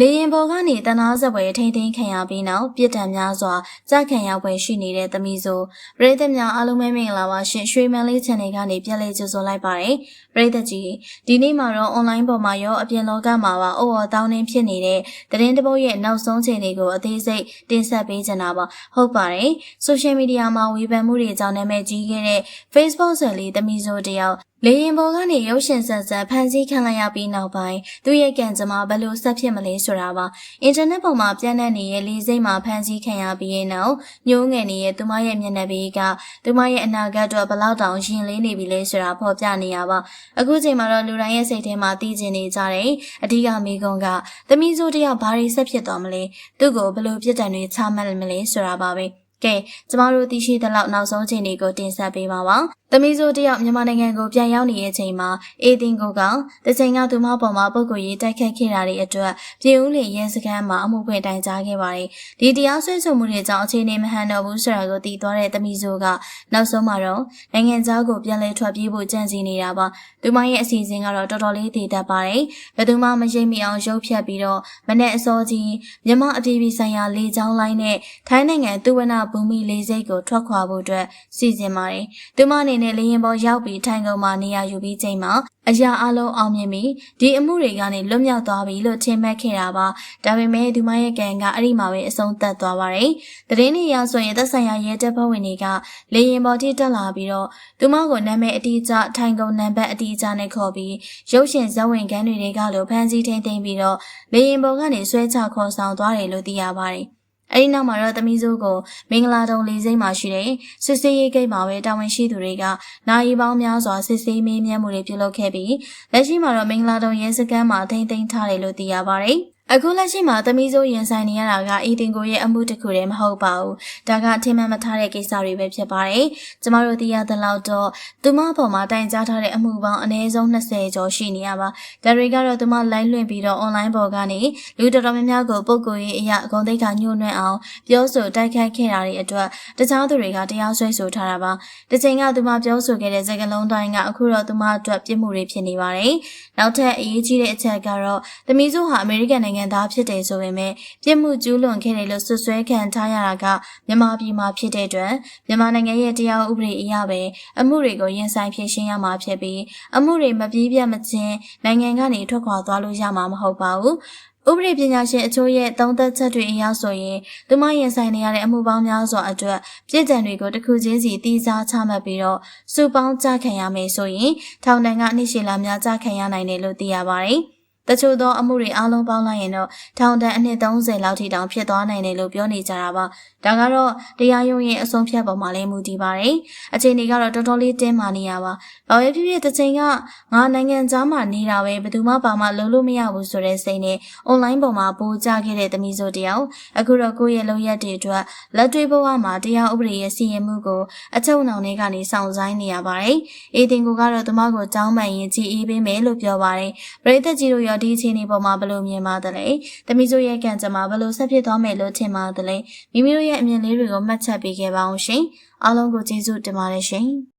လေရင်ပေါ်ကနေတနာစပွဲထိမ့်သိမ်းခံရပြီးနောက်ပြစ်ဒဏ်များစွာကြာခံရပွဲရှိနေတဲ့သမီးဆိုပရိသတ်များအားလုံးပဲမင်္ဂလာပါရှင်ရွှေမန်လေး channel ကနေပြန်လည်ကြိုဆိုလိုက်ပါတယ်ပရိသတ်ကြီးဒီနေ့မှာတော့ online ပေါ်မှာရောအပြင်လောကမှာပါအော်အော်တောင်းနှင်းဖြစ်နေတဲ့သတင်းတစ်ပုဒ်ရဲ့နောက်ဆုံးချိန်တွေကိုအသေးစိတ်တင်ဆက်ပေးချင်တာပါဟုတ်ပါတယ် social media မှာဝေဖန်မှုတွေကြောင့်နာမည်ကြီးခဲ့တဲ့ Facebook ဆယ်လေးသမီးဆိုတယောက် လေရင်ပေါ်ကနေရုပ်ရှင်ဆန်ဆန်ဖန်ဆီးခံလိုက်ရပြီးနောက်ပိုင်းသူရဲ့ကံကြမ္မာဘယ်လိုဆက်ဖြစ်မလဲဆိုတာပါအင်တာနက်ပေါ်မှာပြန့်နှံ့နေတဲ့လေးစိတ်မှာဖန်ဆီးခံရပြီးရင်နောက်ညှိုးငယ်နေတဲ့သူမရဲ့မျက်နှာပေးကသူမရဲ့အနာဂတ်အတွက်ဘယ်လောက်တောင်ရင်လေးနေပြီလဲဆိုတာဖော်ပြနေရပါအခုချိန်မှာတော့လူတိုင်းရဲ့စိတ်ထဲမှာတည်ကျင်နေကြတယ်အဓိကမိကုံကသမီးစိုးတယောက်ဘာတွေဆက်ဖြစ်သွားမလဲသူ့ကိုဘယ်လိုပြစ်ဒဏ်တွေချမှတ်မလဲဆိုတာပါပဲကဲကျမတို့သိရှိသလောက်နောက်ဆုံးချိန်တွေကိုတင်ဆက်ပေးပါပါ။သမီးစိုးတယောက်မြန်မာနိုင်ငံကိုပြန်ရောက်နေတဲ့အချိန်မှာအေတင်ကိုကတချိန်ကသူမပေါ်မှာပုဂ္ဂိုလ်ရေးတိုက်ခတ်ခဲ့တာတွေအတွက်ပြည်ဦးလေရဲစခန်းမှာအမှုဖွင့်တိုင်ကြားခဲ့ပါတယ်။ဒီတရားစွဲဆိုမှုတွေကြောင့်အခြေအနေမဟန်တော့ဘူးဆိုတာကိုသိသွားတဲ့သမီးစိုးကနောက်ဆုံးမှာတော့နိုင်ငံသားကိုပြန်လည်ထွက်ပြေးဖို့ကြံစည်နေတာပါ။သူမရဲ့အစီအစဉ်ကတော့တော်တော်လေးတည်တတ်ပါတယ်။ဘယ်သူမှမရိပ်မိအောင်ရုပ်ဖြတ်ပြီးတော့မနဲ့အစောကြီးမြန်မာအပြည်ပြည်ဆိုင်ရာလေကြောင်းလိုင်းနဲ့ထိုင်းနိုင်ငံသူဝနာဘူမီလေဆိပ်ကိုထွက်ခွာဖို့အတွက်စီစဉ်ပါတယ်။သူမအနေနဲ့လေရင်ပေါ်ရောက်ပြီးထိုင်ကုန်မှာနေရာယူပြီးချိန်မှာအရာအလုံးအောင်မြင်ပြီးဒီအမှုတွေကနေလွတ်မြောက်သွားပြီလို့ထင်မှတ်ခဲ့တာပါ။ဒါပေမဲ့သူမရဲ့ကံကအဲ့ဒီမှာပဲအဆုံးသတ်သွားပါတယ်။သတင်းတွေအရဆိုရင်သက်ဆိုင်ရာရဲတပ်ဖွဲ့ဝင်တွေကလေရင်ပေါ်ထိတက်လာပြီးတော့သူမကိုနာမည်အတိအကျထိုင်ကုန်နံပါတ်အတိအကျနဲ့ခေါ်ပြီးရုပ်ရှင်ဇက်ဝင်ကန်းတွေကလို့ဖမ်းဆီးထိန်သိမ်းပြီးတော့လေရင်ပေါ်ကနေဆွဲချခေါ်ဆောင်သွားတယ်လို့သိရပါတယ်။ အဲဒီနောက်မှာတော့သမီးစိုးကိုမင်္ဂလာတုံလေးစိမ့်မှာရှိတဲ့စစ်စေးရေးဂိတ်မှာပဲတာဝန်ရှိသူတွေကနိုင်ပေါင်းများစွာစစ်ဆေးမေးမြန်းမှုတွေပြုလုပ်ခဲ့ပြီးလက်ရှိမှာတော့မင်္ဂလာတုံရဲစခန်းမှာထိမ့်သိမ်းထားတယ်လို့သိရပါတယ်။ အခုလက်ရှိမှာသမီးစိုးရင်ဆိုင်နေရတာကအီတင်ကိုရဲ့အမှုတစ်ခုတည်းမဟုတ်ပါဘူး။ဒါကထင်မှန်မထားတဲ့ကိစ္စတွေပဲဖြစ်ပါတယ်။ကျမတို့သိရသလောက်တော့သူမပေါ်မှာတိုင်ကြားထားတဲ့အမှုပေါင်းအနည်းဆုံး20ကျော်ရှိနေရပါ။ဒါတွေကတော့သူမလိုင်းလွှင့်ပြီးတော့ online ပေါ်ကနေလူတော်တော်များများကိုပုံကိုယ်ရေးအရာအကုန်သိက္ခာညှို့နှွမ်းအောင်ပြောဆိုတိုက်ခိုက်ခဲ့တာတွေအတွက်တခြားသူတွေကတရားစွဲဆိုထားတာပါ။တစ်ချိန်ကသူမပြောဆိုခဲ့တဲ့စကားလုံးတိုင်းကအခုတော့သူမအတွက်ပြစ်မှုတွေဖြစ်နေပါတယ်။နောက်ထပ်အရေးကြီးတဲ့အချက်ကတော့သမီးစုဟာအမေရိကန်နိုင်ငံနိုင်ငံသားဖြစ်တယ်ဆိုပေမဲ့ပြစ်မှုကျူးလွန်ခဲ့တယ်လို့ဆွဆွဲခံထားရတာကမြန်မာပြည်မှာဖြစ်တဲ့အတွက်မြန်မာနိုင်ငံရဲ့တရားဥပဒေအရပဲအမှုတွေကိုရင်ဆိုင်ဖြေရှင်းရမှာဖြစ်ပြီးအမှုတွေမပြေးပြတ်မချင်းနိုင်ငံကနေထွက်ခွာသွားလို့ရမှာမဟုတ်ပါဘူးဥပဒေပညာရှင်အချို့ရဲ့သုံးသက်ချက်တွေအရဆိုရင်သူမရင်ဆိုင်နေရတဲ့အမှုပေါင်းများစွာအတွက်ပြည်ကြံတွေကိုတစ်ခုချင်းစီတီးစားချမှတ်ပြီးတော့စုပေါင်းကြခံရမယ်ဆိုရင်ထောင်ဒဏ်ကအနည်းရှည်လာများကြခံရနိုင်တယ်လို့သိရပါတယ်။ တချို့သောအမှုတွေအားလုံးပေါင်းလိုက်ရင်တော့ထောင်ဒဏ်အနှစ်30လောက်ထိတောင်ဖြစ်သွားနိုင်တယ်လို့ပြောနေကြတာပါဒါကတော့တရားရုံးရဲ့အဆုံးဖြတ်ပုံမှာလည်းမူတည်ပါတယ်အခြေအနေကတော့တော်တော်လေးတင်းမာနေရပါဘာပဲဖြစ်ဖြစ်တစ်ချိန်ကငါနိုင်ငံသားမှနေတာပဲဘယ်သူမှပါမှလုံးလို့မရဘူးဆိုတဲ့စိတ်နဲ့ online ပေါ်မှာပို့ကြခဲ့တဲ့သမီးဆိုတယောက်အခုတော့ကိုယ့်ရဲ့လုံရက်တွေအတွက်လက်တွေ့ဘဝမှာတရားဥပဒေရဲ့စီရင်မှုကိုအချုပ်နှောင်တွေကနေစောင့်ဆိုင်းနေရပါတယ်အေးတင်ကိုကတော့သူမကိုကြောင်းမှန်ရင်ကြည်အေးပေးမယ်လို့ပြောပါတယ်ပရိသတ်ကြီးတို့ရောဒီအခြေအနေပေါ်မှာဘယ်လိုမြင်ပါသလဲ။သမီးတို့ရဲ့ကံကြမ္မာဘယ်လိုဆက်ဖြစ်သွားမယ်လို့ထင်ပါသလဲ။မိမိတို့ရဲ့အမြင်လေးတွေကိုမှတ်ချက်ပေးခဲ့ပါအောင်ရှင်။အားလုံးကိုကျေးဇူးတင်ပါတယ်ရှင်။